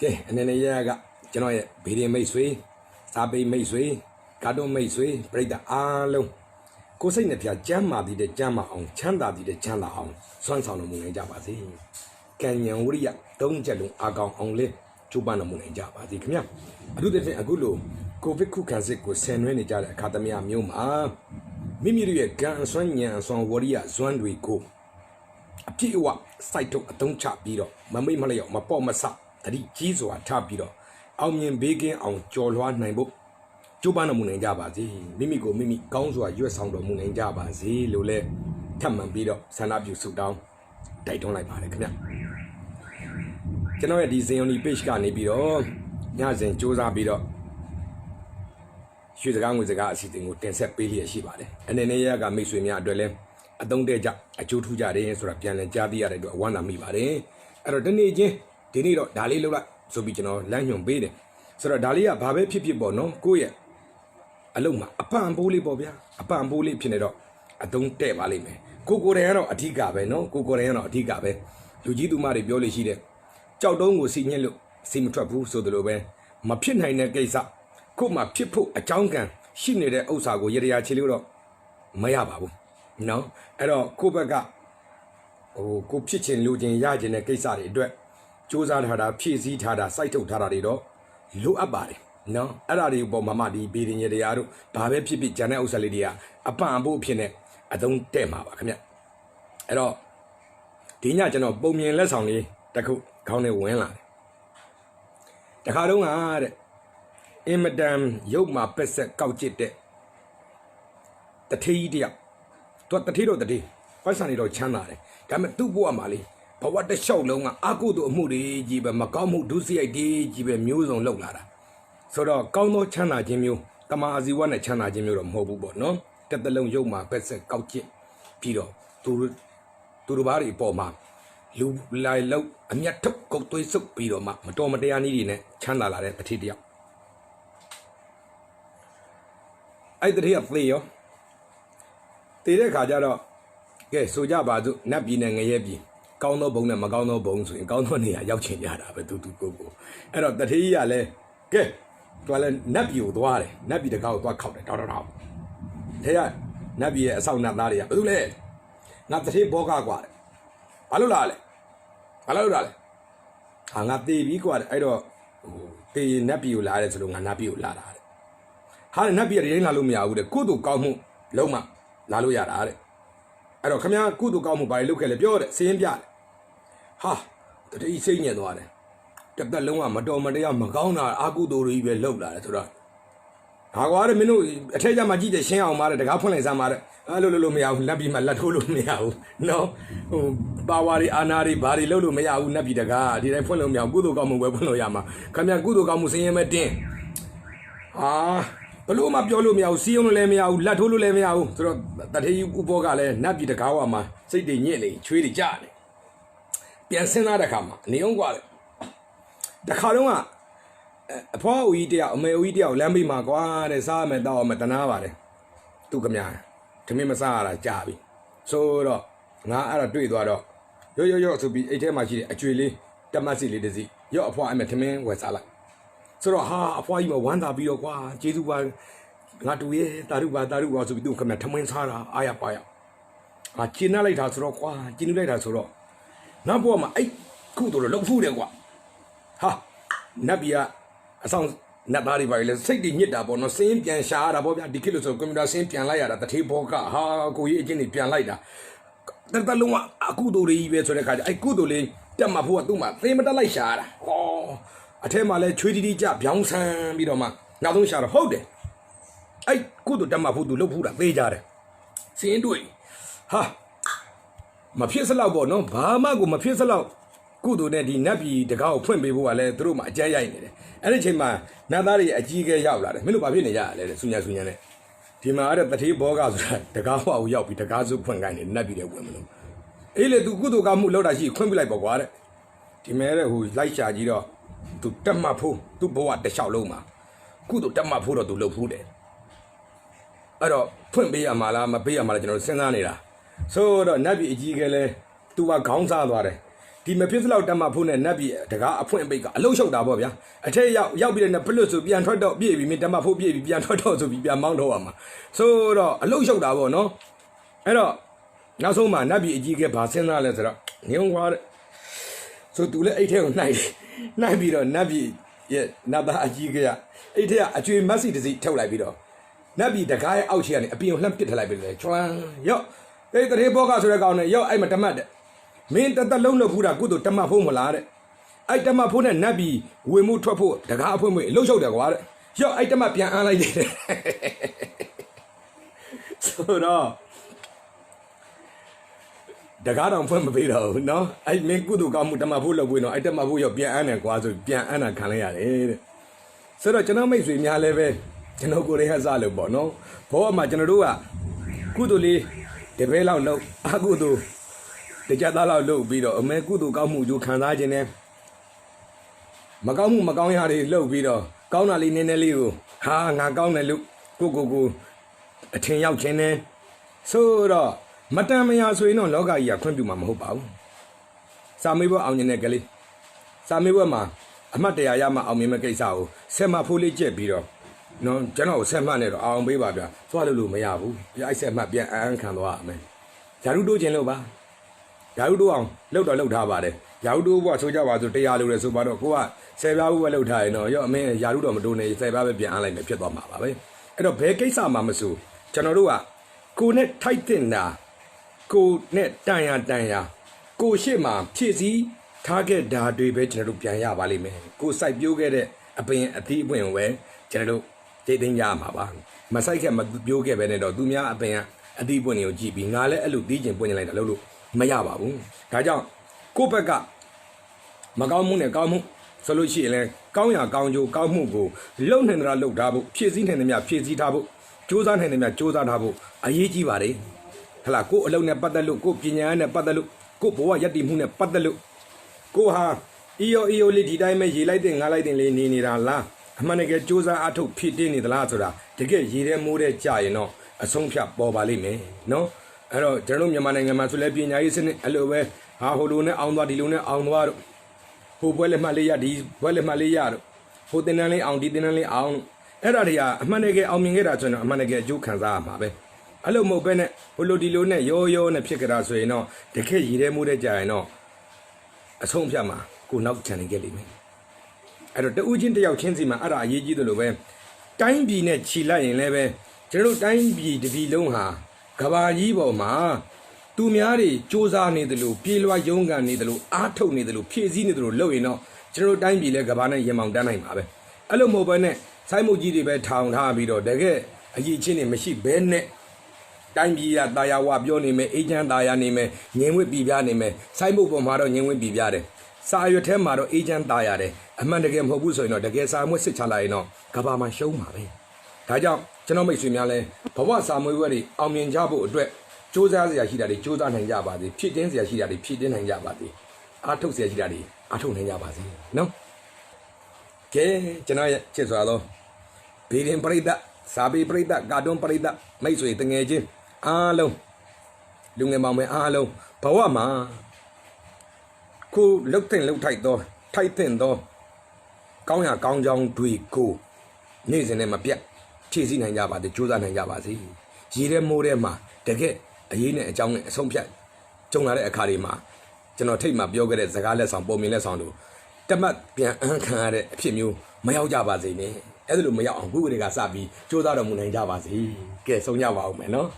ကဲအနေနဲ့ရရကကျွန်တော်ရဲ့ဗီဒီယိုမိတ်ဆွေစာပေမိတ်ဆွေကာတွန်းမိတ်ဆွေပရိသတ်အားလုံးကိုယ်စိတ်နဲ့ပြကျမ်းမာတည်တဲ့ကျမ်းမာအောင်ချမ်းသာတည်တဲ့ချမ်းသာအောင်စွမ်းဆောင်တော်မူနိုင်ကြပါစေကံဉဏ်ဝရိယသုံးချက်လုံးအကောင်အောင်လေးကျူပန်းတော်မူနိုင်ကြပါစေခင်ဗျာအထူးသဖြင့်အခုလိုကိုဗစ်ခုခံစစ်ကိုဆင်နွှဲနေကြတဲ့အခါသမယမျိုးမှာမိမိတို့ရဲ့ကံအစွမ်းဉဏ်အစွမ်းဝရိယဇွမ်းတွေကိုအပြည့်အဝစိုက်ထုတ်အသုံးချပြီးတော့မမိတ်မလျော့မပေါ့မဆ တတိကြီးစွာထားပြီးတော့အောင်မြင်ဘေးကင်းအောင်ကြော်လွှားနိုင်ဖို့ကျိုးပန်းတော်မူနိုင်ကြပါစေမိမိကိုမိမိကောင်းစွာရွတ်ဆောင်တော်မူနိုင်ကြပါစေလို့လဲထပ်မံပြီးတော့ဆန္ဒပြုဆုတောင်းတိုက်တွန်းလိုက်ပါတယ်ခင်ဗျကျွန်တော်ရဲ့ဒီဇင်ယွန်ဒီ page ကနေပြီးတော့ညစဉ်စူးစမ်းပြီးတော့ရွှေစကားငွေစကားအစီအစဉ်ကိုတင်ဆက်ပေးလျက်ရှိပါတယ်အနေနဲ့ရကမိတ်ဆွေများအတွက်လည်းအသုံးတဲ့ကြအကျိုးထူးကြတယ်ဆိုတာပြန်လည်ကြားသိရတဲ့အတွက်အဝမ်းသာမိပါတယ်အဲ့တော့ဒီနေ့ချင်း ဒီနေ့တော့ဒါလေးလုပ်လိုက်ဆိုပြီးကျွန်တော်လမ်းညွှန်ပေးတယ်ဆိုတော့ဒါလေးကဘာပဲဖြစ်ဖြစ်ပေါ့နော်ကိုယ့်ရဲ့အလုံးမှာအပန့်ပိုးလေးပေါ့ဗျာအပန့်ပိုးလေးဖြစ်နေတော့အသုံးတဲ့ပါလိမ့်မယ်ကိုကိုယ်တိုင်ကတော့အထီးကပဲနော်ကိုကိုယ်တိုင်ကတော့အထီးကပဲလူကြီးသူမတွေပြောလို့ရှိတယ်ကြောက်တုံးကိုစီညစ်လို့စီမထွက်ဘူးဆိုသလိုပဲမဖြစ်နိုင်တဲ့ကိစ္စကို့မှာဖြစ်ဖို့အကြောင်းကံရှိနေတဲ့ဥစ္စာကိုရရချေလို့တော့မရပါဘူးနော်အဲ့တော့ကိုယ့်ဘက်ကဟိုကိုဖြစ်ချင်လူချင်းရချင်တဲ့ကိစ္စတွေအတွက် စူးစမ်းထားတာဖြည့်ဆည်းထားတာစိုက်ထုတ်ထားတာတွေတော့လိုအပ်ပါတယ်နော်အဲ့ဒါတွေပေါ်မှာမှဒီဗီဒီယိုတရားတို့ဘာပဲဖြစ်ဖြစ်ဂျန်တဲ့ဥစ္စာလေးတွေကအပန့်အဖို့အဖြစ်နဲ့အသုံးတဲ့မှာပါခင်ဗျအဲ့တော့ဒီညကျွန်တော်ပုံမြင်လက်ဆောင်လေးတစ်ခုခေါင်းထဲဝင်လာတယ်တခါတော့ကတဲ့အင်မတန်ရုပ်မှာပက်ဆက်ကောက်ကျစ်တဲ့တထေးကြီးတယောက်သူကတထေးတော့တထေးပတ်စံနေတော့ချမ်းသာတယ်ဒါပေမဲ့သူ့ဘဝမှာလေ ဘဝတစ်လျှောက်လုံးကအကုသို့အမှုတွေကြီးပဲမကောင်းမှုဒုစရိုက်တွေကြီးပဲမျိုးစုံလောက်လာတာဆိုတော့ကောင်းသောချမ်းသာခြင်းမျိုးတမာအဇီဝနဲ့ချမ်းသာခြင်းမျိုးတော့မဟုတ်ဘူးပေါ့နော်တစ်သလုံးရုပ်မှာပက်ဆက်ကောက်ကျစ်ပြီးတော့သူတို့သူတို့ဘာတွေအပေါ်မှာလူလိုက်လောက်အမျက်ထုတ်ကုတ်သွေးစုပ်ပြီးတော့မှမတော်မတရားနည်းတွေနဲ့ချမ်းသာလာတဲ့တထေးတယောက်အဲ့တထေးကသေရောသေတဲ့ခါကျတော့ကဲဆိုကြပါစို့နတ်ပြည်နဲ့ငရဲပြည် ကောင်းသောဘုံနဲ့မကောင်းသောဘုံဆိုရင်ကောင်းသောနေရာရောက်ချင်ကြတာပဲတူတူကိုကိုအဲ့တော့တထေးကြီးကလည်းကဲသူကလည်းနတ်ပြည်ကိုသွားတယ်နတ်ပြည်တကားကိုသွားခောက်တယ်တောက်တောက်တောက်ထဲကနတ်ပြည်ရဲ့အဆောက်နတ်သားတွေကဘာလို့လဲငါတထေးဘောကကွာတယ်ဘာလို့လာလဲဘာလို့လာလဲဟာငါတေးပြီးကွာတယ်အဲ့တော့ဟိုတေးနတ်ပြည်ကိုလာတယ်ဆိုလို့ငါနတ်ပြည်ကိုလာတာတဲ့ဟာနတ်ပြည်ကရင်းလာလို့မရဘူးတဲ့ကိုယ့်တို့ကောင်းမှုလုံးမလာလို့ရတာတဲ့အဲ့တော့ခမရကုသိုလ်ကောင်းမှုဘာတွေလုပ်ခဲ့လဲပြောတဲ့စင်းပြတယ် ဟာတတိစိတ်ညစ်သွားတယ်တစ်သက်လုံးကမတော်မတရားမကောင်းတာအာကုသိုလ်တွေပဲလုပ်လာတယ်ဆိုတော့ဟာကွာတဲ့မင်းတို့အထက်ကျမှကြည့်တယ်ရှင်းအောင်ပါတဲ့တကားဖွင့်လိုက်စမ်းပါတဲ့အဲ့လိုလိုလို့မရဘူးလက်ပြီးမှလက်ထိုးလို့မရဘူးနော်ဟိုပါဝါတွေအာနာတွေဘာတွေလုပ်လို့မရဘူးနတ်ပြည်တကားဒီတိုင်းဖွင့်လို့မရဘူးကုသိုလ်ကောင်းမှုပဲဖွင့်လို့ရမှာခမရကုသိုလ်ကောင်းမှုစင်းရဲမဲ့တင်းဟာဘလို့မှပြောလို့မရဘူးစီးအောင်လို့လည်းမရဘူးလက်ထိုးလို့လည်းမရဘူးဆိုတော့တထေးကြီးဥဘောကလည်းနတ်ပြည်တကားဝါမှာစိတ်တွေညစ်နေချွေးတွေကြနေ ပြန်စဉ်းစားတဲ့ခါမှာနေအောင်กว่าလေတခါတော့ကအဖွားဦးကြီးတယောက်အမေဦးကြီးတယောက်လမ်းဘေးမှာကွာတဲ့စားမယ်တောက်မယ်တနာပါတယ်သူကမြာထမင်းမစားရတာကြာပြီဆိုတော့ငါအဲ့ဒါတွေ့သွားတော့ရော့ရော့ရော့ဆိုပြီးအိတ်ထဲမှာရှိတဲ့အကျွေလေးတမတ်စီလေးတစ်စီရော့အဖွားအဲ့မဲ့ထမင်းဝယ်စားလိုက်ဆိုတော့ဟာအဖွားကြီးမဝမ်းသာပြီးတော့ကွာကျေးဇူးပါငါတူရဲ့တာရုပါတာရုပါဆိုပြီးသူကမြထမင်းစားတာအားရပါရငါကျင်းလိုက်တာဆိုတော့ကွာကျင်းလိုက်တာဆိုတော့ နောက်ဘဝမှာအဲ့ခုတို့လောက်ဖူးတယ်ကွာဟာနတ်ပြည်ကအဆောင်နတ်သားတွေပါလေစိတ်တွေညစ်တာပေါ့နော်စင်းပြန်ရှာရတာပေါ့ဗျာဒီခေတ်လို့ဆိုကွန်ပျူတာစင်းပြန်လိုက်ရတာတထေးဘောကဟာကိုကြီးအချင်းတွေပြန်လိုက်တာတတလုံးကအကုသိုလ်တွေကြီးပဲဆိုတဲ့ခါကျအဲ့ကုသိုလ်လေးတက်မှာဖို့ကသူ့မှာသေမတက်လိုက်ရှာရတာဟောအထက်မှာလဲချွေးတီတီကြဗျောင်းဆန်းပြီးတော့မှနောက်ဆုံးရှာတော့ဟုတ်တယ်အဲ့ကုသိုလ်တက်မှာဖို့သူလှုပ်ဖူးတာသေးကြတယ်စင်းတွေ့ဟာ မဖြစ်စလောက်ပေါ့နော်ဘာမှကိုမဖြစ်စလောက်ကုသိုလ်နဲ့ဒီနတ်ပြည်တကားကိုဖွင့်ပေးဖို့ကလည်းသူတို့မှအကြမ်းရိုက်နေတယ်အဲ့ဒီချိန်မှာနတ်သားတွေအကြီးအကဲရောက်လာတယ်မင်းတို့ဘာဖြစ်နေကြရလဲတဲ့ဆူညာဆူညာနဲ့ဒီမှာအဲ့ဒါတတိဘောကဆိုတာတကားဟောက်ရောက်ပြီးတကားစုဖွင့်ခိုင်းနေနတ်ပြည်တွေဝင်မလို့အေးလေသူကုသိုလ်ကမှုလောက်တာရှိခွင့်ပြလိုက်ပေါ့ကွာတဲ့ဒီမဲတဲ့ဟိုလိုက်ရှာကြည့်တော့သူတက်မှတ်ဖို့သူ့ဘဝတစ်လျှောက်လုံးမှာကုသိုလ်တက်မှတ်ဖို့တော့သူလုပ်ဖို့တယ်အဲ့တော့ဖွင့်ပေးရမှာလားမပေးရမှာလားကျွန်တော်စဉ်းစားနေတာ ဆိုတော့နတ်ပြည်အကြီးကလေးသူကခေါင်းစားသွားတယ်ဒီမဖြစ်စလောက်တတ်မှဖို့နဲ့နတ်ပြည်တကားအဖွင့်အပိတ်ကအလုတ်ရှုပ်တာပေါ့ဗျာအထက်ရောက်ရောက်ပြီးတဲ့ပလွတ်ဆိုပြန်ထွက်တော့ပြည့်ပြီမင်းတတ်မှဖို့ပြည့်ပြီပြန်ထွက်တော့ဆိုပြီးပြန်မောင်းတော့ရမှာဆိုတော့အလုတ်ရှုပ်တာပေါ့နော်အဲ့တော့နောက်ဆုံးမှာနတ်ပြည်အကြီးကဲဘာစဉ်းစားလဲဆိုတော့ငုံွားတဲ့ဆိုသူလည်းအဲ့ထဲကိုနှိုက်တယ်နှိုက်ပြီးတော့နတ်ပြည်ရဲ့နတ်သားအကြီးကဲကအဲ့ထဲကအကျွေမက်ဆီတစ်စီထုတ်လိုက်ပြီးတော့နတ်ပြည်တကားရဲ့အောက်ခြေကနေအပြင်ကိုလှမ်းပစ်ထလိုက်ပြီလေချွမ်းရော့ အဲ့တရေဘောကဆိုတဲ့ကောင်နဲ့ရော့အဲ့မှာတမတ်တဲ့မင်းတသက်လုံးလို့ဖူးတာကုသိုလ်တမတ်ဖို့မလားတဲ့အဲ့တမတ်ဖို့နဲ့နတ်ပြည်ဝင်မှုထွက်ဖို့တကားအဖွင့်ဖွင့်လှုပ်ရှုပ်တယ်ကွာတဲ့ရော့အဲ့တမတ်ပြန်အမ်းလိုက်တယ်တဲ့ဆိုတော့တကားတော့ဖွင့်မပေးတော့ဘူးเนาะအဲ့မင်းကုသိုလ်ကောင်းမှုတမတ်ဖို့လုပ်ဝင်တော့အဲ့တမတ်ဖို့ရော့ပြန်အမ်းတယ်ကွာဆိုပြန်အမ်းတာခံလိုက်ရတယ်တဲ့ ဆိုတော့ကျွန်တော်မိတ်ဆွေများလည်းပဲကျွန်တော်ကိုယ်တိုင်ကစလို့ပေါ့နော်ဘောအမှာကျွန်တော်တို့ကကုသိုလ်လေး တပည့်လောက်လုပ်အကုသိုလ်တကြသားလောက်လုပ်ပြီးတော့အမဲကုသိုလ်ကောင်းမှုကြိုးခံစားခြင်းနဲ့မကောင်းမှုမကောင်းရာတွေလုပ်ပြီးတော့ကောင်းတာလေးနည်းနည်းလေးကိုဟာငါကောင်းတယ်လို့ကိုကိုကိုအထင်ရောက်ခြင်းနဲ့ဆိုတော့မတန်မရာဆိုရင်တော့လောကကြီးကခွင့်ပြုမှာမဟုတ်ပါဘူးစာမေးပွဲအောင်မြင်တဲ့ကလေးစာမေးပွဲမှာအမှတ်တရရမှအောင်မြင်မဲ့ကိစ္စကိုဆက်မဖိုးလေးကျက်ပြီးတော့ နော်ကျွန်တော်ကိုဆက်မှတ်နေတော့အောင်ပေးပါဗျာသွားလို့လို့မရဘူးပြအဲ့ဆက်မှတ်ပြန်အန်းခံသွားရမယ်ဓာတုတိုးခြင်းလို့ပါဓာတုတိုးအောင်လှုပ်တော့လှုပ်ထားပါတယ်ဓာတုတိုးဘုရားဆိုကြပါဆိုတရားလို့လဲဆိုပါတော့ကိုကဆယ်ပြားဘုရားလှုပ်ထားရင်တော့ရော့အမင်းဓာတုတော့မတိုးနဲ့ဆယ်ပြားပဲပြန်အန်းလိုက်မယ်ဖြစ်သွားမှာပါပဲအဲ့တော့ဘယ်ကိစ္စမှမဆိုကျွန်တော်တို့ကကိုနဲ့ထိုက်တင်တာကိုနဲ့တန်ရတန်ရကိုရှိမှဖြည့်စည်းထားခဲ့တာတွေပဲကျွန်တော်တို့ပြန်ရပါလိမ့်မယ်ကိုစိုက်ပျိုးခဲ့တဲ့အပင်အသီးအပွင့်ကိုပဲကျွန်တော်တို့ ကြိတ်သိမ်းရမှာပါမစိုက်ခဲ့မပျိုးခဲ့ပဲနဲ့တော့သူများအပင်ကအသီးအပွင့်တွေကိုကြည့်ပြီးငါလည်းအဲ့လိုတီးကျင်ပွင့်ကျင်လိုက်တာလို့လို့မရပါဘူးဒါကြောင့်ကိုယ့်ဘက်ကမကောင်းမှုနဲ့ကောင်းမှုဆိုလို့ရှိရင်လည်းကောင်းရာကောင်းကျိုးကောင်းမှုကိုလုံနိုင်တာလုံထားဖို့ဖြည့်စည်းနိုင်တယ်များဖြည့်စည်းထားဖို့စူးစမ်းနိုင်တယ်များစူးစမ်းထားဖို့အရေးကြီးပါတယ်ဟလာကိုယ်အလုံးနဲ့ပတ်သက်လို့ကိုယ်ပညာနဲ့ပတ်သက်လို့ကိုယ်ဘဝယက်တည်မှုနဲ့ပတ်သက်လို့ကိုယ်ဟာအီယိုအီယိုလေးဒီတိုင်းပဲရေးလိုက်တဲ့ငါလိုက်တဲ့လေးနေနေတာလား အမှန်တကယ်စူးစမ်းအထုတ်ဖြစ်တင်းနေသလားဆိုတာတကယ်ရေးတဲ့မိုးတဲ့ကြာရင်တော့အဆုံးဖြတ်ပေါ်ပါလိမ့်မယ်နော်အဲ့တော့ကျွန်တော်တို့မြန်မာနိုင်ငံမှာဆိုလဲပညာရေးစနစ်အဲ့လိုပဲဟာဟိုလိုနဲ့အောင်သွားဒီလိုနဲ့အောင်သွားတော့ဟိုဘွဲလက်မှတ်လေးရဒီဘွဲလက်မှတ်လေးရတော့ဟိုတင်တန်းလေးအောင်ဒီတင်တန်းလေးအောင်လို့အဲ့ဒါတွေကအမှန်တကယ်အောင်မြင်ခဲ့တာဆိုရင်တော့အမှန်တကယ်အကျိုးခံစားရမှာပဲအဲ့လိုမဟုတ်ပဲနဲ့ဟိုလိုဒီလိုနဲ့ရောရောနဲ့ဖြစ်ကြတာဆိုရင်တော့တခက်ရည်တဲ့မှုတဲ့ကြာရင်တော့အဆုံးဖြတ်မှာကိုနောက်ချန်နေခဲ့လိမ့်မယ် အဲ့တော့တူးချင်းတယောက်ချင်းစီမှာအဲ့ဒါအရေးကြီးတယ်လို့ပဲတိုင်းပြည်နဲ့ခြိလိုက်ရင်လည်းပဲကျွန်တော်တို့တိုင်းပြည်တစ်ပြည်လုံးဟာကဘာကြီးပေါ်မှာသူများတွေစ조사နေတယ်လို့ပြေးလွှားရုန်းကန်နေတယ်လို့အားထုတ်နေတယ်လို့ဖြည့်ဆည်းနေတယ်လို့လုပ်ရင်တော့ကျွန်တော်တို့တိုင်းပြည်လည်းကဘာနဲ့ရင်မောင်တန်းနိုင်ပါပဲအဲ့လိုမဟုတ်ဘဲနဲ့စိုင်းမုတ်ကြီးတွေပဲထောင်ထားပြီးတော့တကယ်အကြီးချင်းတွေမရှိဘဲနဲ့တိုင်းပြည်ကတာယာဝပြောနေမယ်အေဂျင့်တာယာနေမယ်ငင်းဝစ်ပြည်ပြနေမယ်စိုင်းဘုတ်ပေါ်မှာတော့ငင်းဝစ်ပြည်ပြတယ် စာရွက်ထဲမှာတော့အေဂျင့်တာယာတယ်အမှန်တကယ်မဟုတ်ဘူးဆိုရင်တော့တကယ်စာမွေးစစ်ချလိုက်ရင်တော့ကဘာမှာရှုံးမှာပဲဒါကြောင့်ကျွန်တော်မိတ်ဆွေများလဲဘဝစာမွေးဝဲတွေအောင်မြင်ကြဖို့အတွက်စူးစမ်းစရာရှိတာတွေစူးစမ်းနိုင်ကြပါစေဖြစ်တင်းစရာရှိတာတွေဖြစ်တင်းနိုင်ကြပါစေအားထုတ်စရာရှိတာတွေအားထုတ်နိုင်ကြပါစေနော်ကဲကျွန်တော်ရဲ့ချစ်စွာသောဗီရင်ပရိသတ်စာပေပရိသတ်ကာတွန်းပရိသတ်မိတ်ဆွေတငယ်ချင်းအားလုံးလူငယ်မောင်မယ်အားလုံးဘဝမှာ ကိုလှုပ်တဲ့လှုပ်ထိုက်သော ထိုက်တဲ့သော ကောင်းရာကောင်းကြောင်းတွေကိုနေ့စဉ်နဲ့မပြတ်ဖြည့်ဆည်းနိုင်ကြပါစေကြိုးစားနိုင်ကြပါစေရည်တဲ့မိုးတဲ့မှာတကယ်အရေးနဲ့အကြောင်းနဲ့အဆုံးဖြတ်ကြုံလာတဲ့အခါတွေမှာကျွန်တော်ထိတ်မှပြောခဲ့တဲ့စကားလက်ဆောင်ပုံမြင်လက်ဆောင်တို့တမတ်ပြန်အန်းခံရတဲ့အဖြစ်မျိုးမရောက်ကြပါစေနဲ့အဲ့ဒါလိုမရောက်အောင်ခုကလေးကစပြီးစူးစမ်းတော်မူနိုင်ကြပါစေကဲဆုံးကြပါဦးမယ်နော်